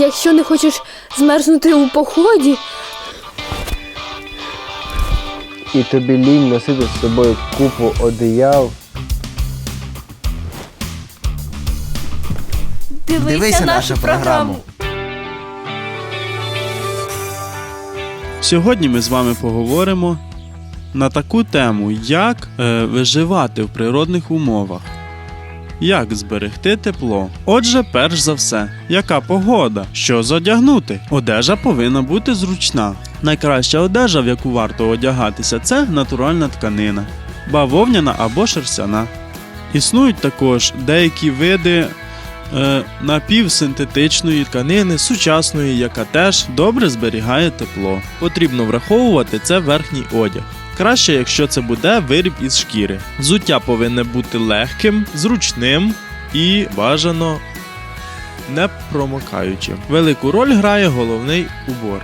Якщо не хочеш змерзнути у поході, І тобі лінь носити з собою купу одіял. дивися, нашу програму. Сьогодні ми з вами поговоримо на таку тему, як е, виживати в природних умовах. Як зберегти тепло? Отже, перш за все, яка погода? Що задягнути? Одежа повинна бути зручна. Найкраща одежа, в яку варто одягатися, це натуральна тканина, бавовняна або шерстяна. Існують також деякі види е, напівсинтетичної тканини сучасної, яка теж добре зберігає тепло. Потрібно враховувати це верхній одяг. Краще, якщо це буде виріб із шкіри. Взуття повинне бути легким, зручним і бажано не промокаючим. Велику роль грає головний убор.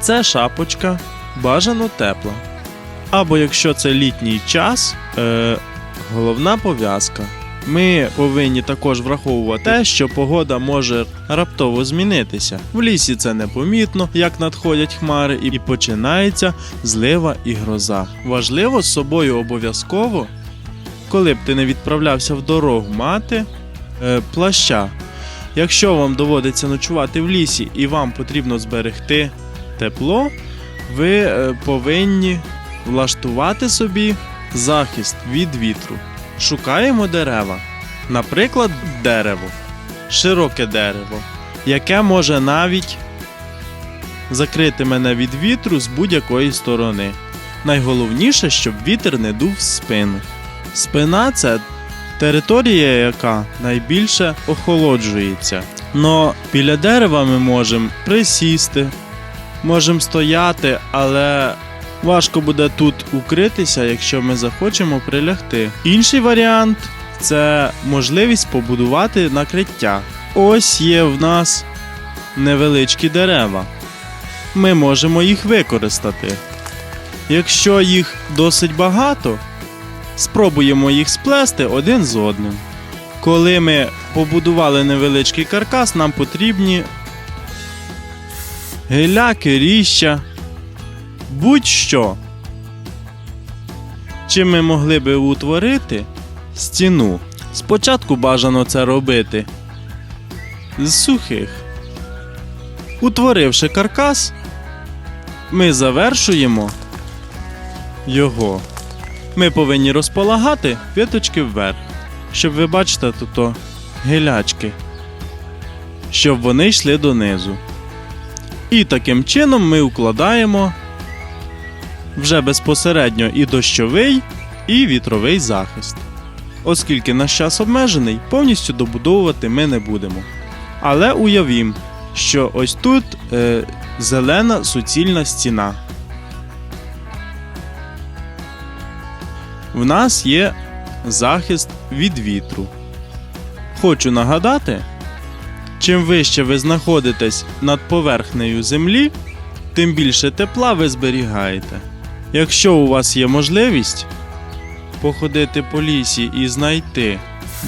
Це шапочка, бажано тепла. Або якщо це літній час, е, головна пов'язка. Ми повинні також враховувати те, що погода може раптово змінитися. В лісі це непомітно, як надходять хмари, і починається злива і гроза. Важливо з собою обов'язково, коли б ти не відправлявся в дорогу, мати е, плаща. Якщо вам доводиться ночувати в лісі і вам потрібно зберегти тепло, ви е, повинні влаштувати собі захист від вітру. Шукаємо дерева. Наприклад, дерево, широке дерево, яке може навіть закрити мене від вітру з будь-якої сторони. Найголовніше, щоб вітер не дув в спину. Спина це територія, яка найбільше охолоджується. Но біля дерева ми можемо присісти, можемо стояти, але важко буде тут укритися, якщо ми захочемо прилягти. Інший варіант це можливість побудувати накриття. Ось є в нас невеличкі дерева. Ми можемо їх використати. Якщо їх досить багато, спробуємо їх сплести один з одним. Коли ми побудували невеличкий каркас, нам потрібні гиляки, ріща, будь-що. Чим ми могли би утворити стіну? Спочатку бажано це робити з сухих. Утворивши каркас, ми завершуємо його. Ми повинні розполагати виточки вверх, щоб ви бачите тут гілячки, щоб вони йшли донизу. І таким чином ми укладаємо вже безпосередньо і дощовий, і вітровий захист. Оскільки наш час обмежений, повністю добудовувати ми не будемо. Але уявім, що ось тут е, зелена суцільна стіна. В нас є захист від вітру. Хочу нагадати, чим вище ви знаходитесь над поверхнею землі, тим більше тепла ви зберігаєте. Якщо у вас є можливість походити по лісі і знайти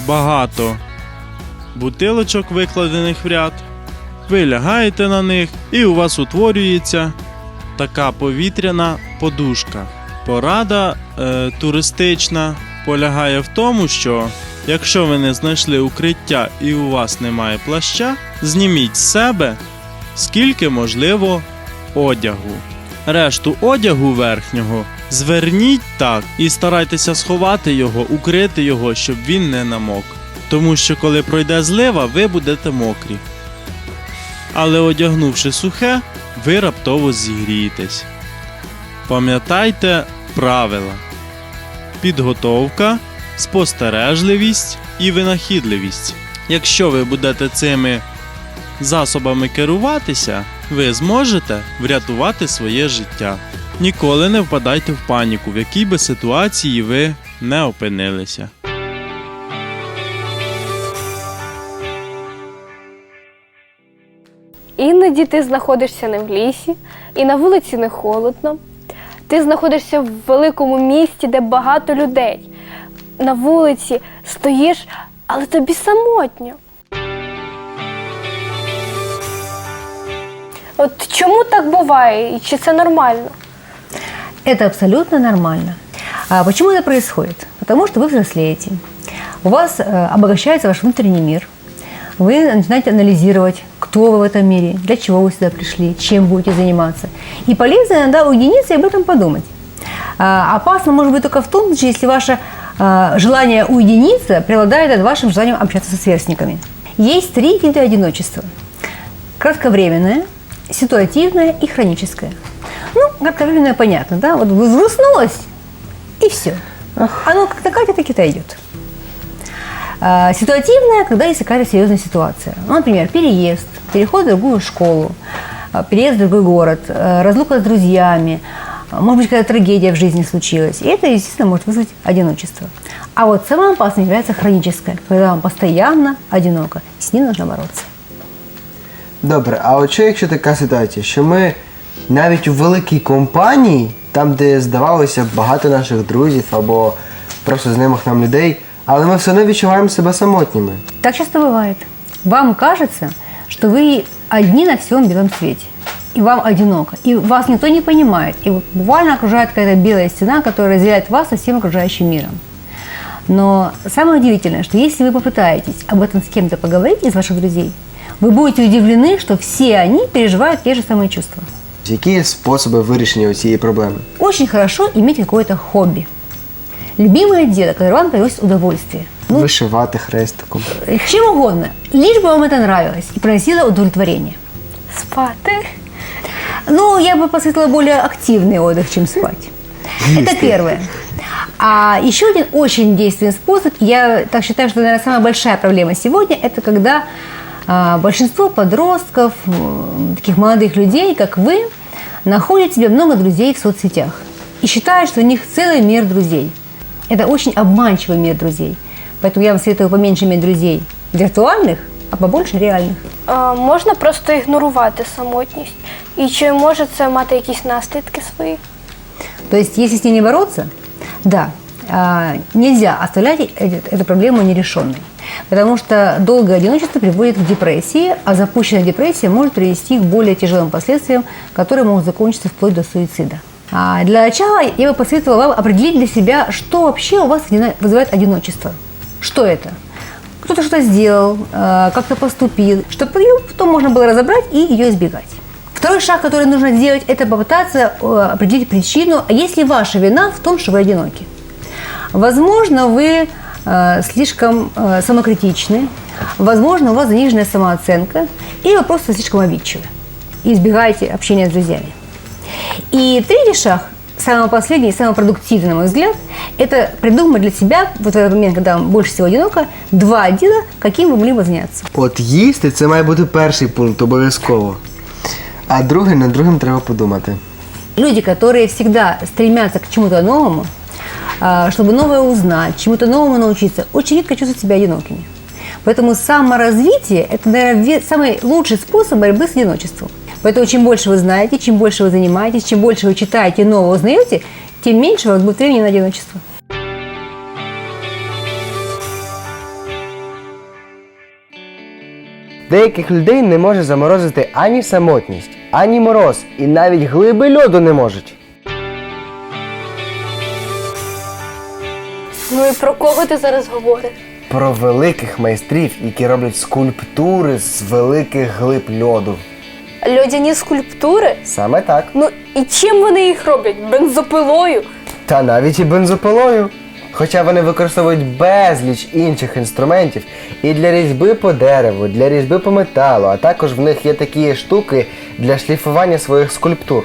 багато бутилочок, викладених в ряд, ви лягаєте на них, і у вас утворюється така повітряна подушка. Порада е, туристична полягає в тому, що якщо ви не знайшли укриття і у вас немає плаща, зніміть з себе скільки можливо одягу. Решту одягу верхнього зверніть так і старайтеся сховати його, укрити його, щоб він не намок. Тому що коли пройде злива, ви будете мокрі. Але одягнувши сухе, ви раптово зігрієтесь. Пам'ятайте правила: підготовка, спостережливість і винахідливість. Якщо ви будете цими засобами керуватися, ви зможете врятувати своє життя. Ніколи не впадайте в паніку, в якій би ситуації ви не опинилися. Іноді ти знаходишся не в лісі, і на вулиці не холодно. Ти знаходишся в великому місті, де багато людей. На вулиці стоїш, але тобі самотньо. От чому так буває? І чи це нормально? Это абсолютно нормально. А почему это происходит? Потому что вы взрослеете. У вас э, обогащается ваш внутренний мир. Вы начинаете анализировать, кто вы в этом мире, для чего вы сюда пришли, чем будете заниматься. И полезно иногда уединиться и об этом подумать. А, опасно может быть только в том случае, если ваше а, желание уединиться преобладает над вашим желанием общаться со сверстниками. Есть три вида одиночества. Кратковременное, ситуативное и хроническое. Ну, кратковременное понятно, да? Вот взгрустнулось, и все. Оно как-то катит, так и идет. А, Ситуативная, когда есть какая-то серьезная ситуация. Ну, например, переезд, переход в другую школу, а, переезд в другой город, а, разлука с друзьями, а, может быть, какая-то трагедия в жизни случилась. И это, естественно, может вызвать одиночество. А вот самое опасное является хроническое, когда вам постоянно одиноко. С ним нужно бороться. Добре, а от що якщо така ситуація, що ми навіть у великій компанії, там, де здавалося б багато наших друзів або просто знайомих нам людей, але ми все одно відчуваємо себе самотніми. Так часто бывает. Вам кажется, что вы одни на всем белом свете. И вам одиноко. И вас никто не понимает. И вот буквально окружает какая-то белая стена, которая разделяет вас со всем окружающим миром. Но самое удивительное, что если вы попытаетесь об этом с кем-то поговорить из ваших друзей, вы будете удивлены, что все они переживают те же самые чувства. Які є способи вирішення цієї проблеми? Очень хорошо иметь какое-то хобби. Любимое дело, которое вам приносит удовольствие. Ну, Вишивати хрестиком. чем угодно, лишь бы вам это нравилось и приносило удовлетворение. Спати? Ну, я бы посоветовала более активный отдых, чем спать. Это первое. А еще один очень действенный способ, я так считаю, что, наверное, самая большая проблема сегодня, это когда а, большинство подростков, м, таких молодых людей, как вы, находят себе много друзей в соцсетях и считают, что у них целый мир друзей. Это очень обманчивый мир друзей. Поэтому я вам советую поменьше иметь друзей виртуальных, а побольше реальных. А, можна просто ігнорувати самотність? І чи може це мати якісь наслідки свої? То есть, если с ней не бороться, да, а, нельзя оставлять эти- эту проблему нерешенной. Потому что долгое одиночество приводит к депрессии, а запущенная депрессия может привести к более тяжелым последствиям, которые могут закончиться вплоть до суицида. А для начала я бы посоветовала вам определить для себя, что вообще у вас вызывает одиночество. Что это? Кто-то что-то сделал, э, как-то поступил, чтобы ее потом можно было разобрать и ее избегать. Второй шаг, который нужно сделать, это попытаться э, определить причину, а есть ли ваша вина в том, что вы одиноки. Возможно, вы э, слишком э, самокритичны, возможно, у вас заниженная самооценка, или вы просто слишком обидчивы и избегаете общения с друзьями. И третий шаг, самый последний и самый продуктивный, на мой взгляд, это придумать для себя, вот в этот момент, когда вам больше всего одиноко, два дела, каким вы могли бы заняться. От їсти це має бути перший пункт обов'язково. А другий, над другим треба подумати. Люди, которые всегда стремятся к чему-то новому, чтобы новое узнать, чему-то новому научиться, очень редко чувствуют себя одинокими. Поэтому саморазвитие – это, наверное, ве- самый лучший способ борьбы с одиночеством. Поэтому чем больше вы знаете, чем больше вы занимаетесь, чем больше вы читаете, нового узнаете, тем меньше у вас будет времени на одиночество. Деяких людей не може заморозити ані самотність, ані мороз, і навіть глиби льоду не можуть. Ну і про кого ти зараз говориш? Про великих майстрів, які роблять скульптури з великих глиб льоду. Льодяні скульптури? Саме так. Ну і чим вони їх роблять? Бензопилою? Та навіть і бензопилою. Хоча вони використовують безліч інших інструментів і для різьби по дереву, для різьби по металу, а також в них є такі штуки для шліфування своїх скульптур.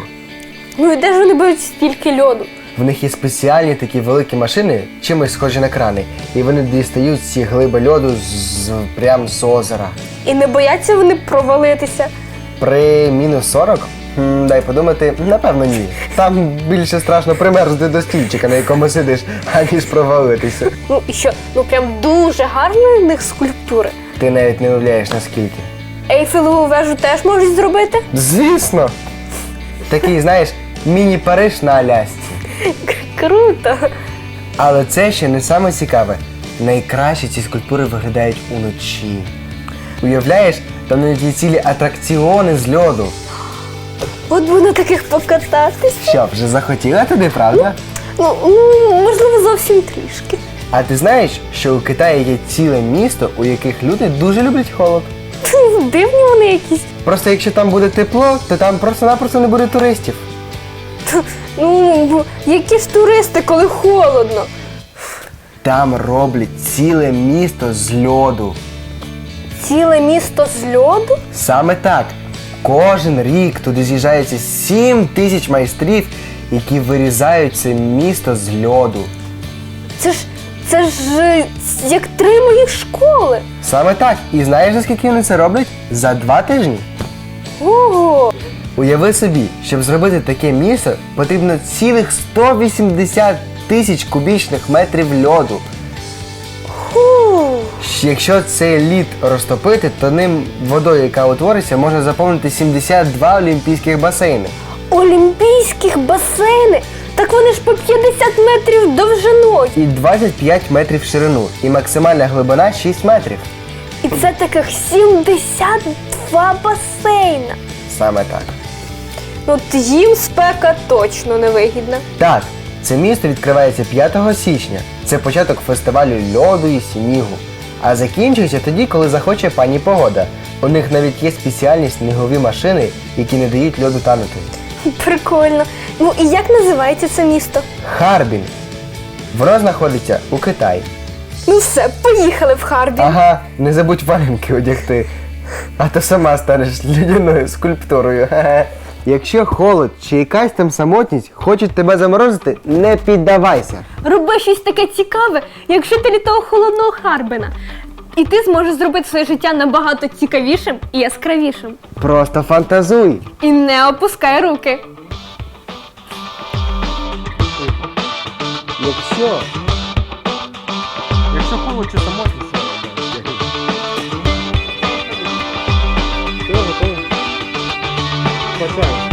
Ну і де ж вони беруть стільки льоду? В них є спеціальні такі великі машини, чимось схожі на крани, і вони дістають ці глиби льоду з прям з озера. І не бояться вони провалитися. При мінус 40? Хм, дай подумати, напевно, ні. Там більше страшно примерзнути до стільчика, на якому сидиш, аніж провалитися. Ну і що? Ну прям дуже гарні в них скульптури. Ти навіть не уявляєш наскільки. Ейфелеву вежу теж можуть зробити? Звісно! Такий, знаєш, міні-Париж на Алясці. Круто. Але це ще не саме цікаве. Найкраще ці скульптури виглядають уночі. Уявляєш, там навіть є цілі атракціони з льоду. От би на таких покататись. Що, вже захотіла туди, правда? Ну, ну, можливо, зовсім трішки. А ти знаєш, що у Китаї є ціле місто, у яких люди дуже люблять холод? Дивні вони якісь. Просто якщо там буде тепло, то там просто-напросто не буде туристів. Ну, які ж туристи, коли холодно. Там роблять ціле місто з льоду. Ціле місто з льоду? Саме так. Кожен рік туди з'їжджається 7 тисяч майстрів, які вирізають це місто з льоду. Це ж це ж е, як три моїх школи. Саме так. І знаєш, за скільки вони це роблять? За два тижні. Ого! Уяви собі, щоб зробити таке місто, потрібно цілих 180 тисяч кубічних метрів льоду. Якщо цей лід розтопити, то ним водою, яка утвориться, можна заповнити 72 олімпійських басейни. Олімпійських басейни. Так вони ж по 50 метрів довжиною. І 25 метрів в ширину, і максимальна глибина 6 метрів. І це таких 72 басейна. Саме так. Ну, от їм спека точно не вигідна. Так, це місто відкривається 5 січня. Це початок фестивалю льоду і снігу. А закінчується тоді, коли захоче пані погода. У них навіть є спеціальні снігові машини, які не дають льоду танути. Прикольно. Ну і як називається це місто? Харбін. Воно знаходиться у Китаї. Ну все, поїхали в Харбін. Ага, не забудь валенки одягти. А то сама станеш людяною скульптурою. Хе-хе. Якщо холод чи якась там самотність хочуть тебе заморозити, не піддавайся. Роби щось таке цікаве, як жителі того холодного Харбина. І ти зможеш зробити своє життя набагато цікавішим і яскравішим. Просто фантазуй. І не опускай руки. Якщо Якщо холод чи самотність, arkadaşlar.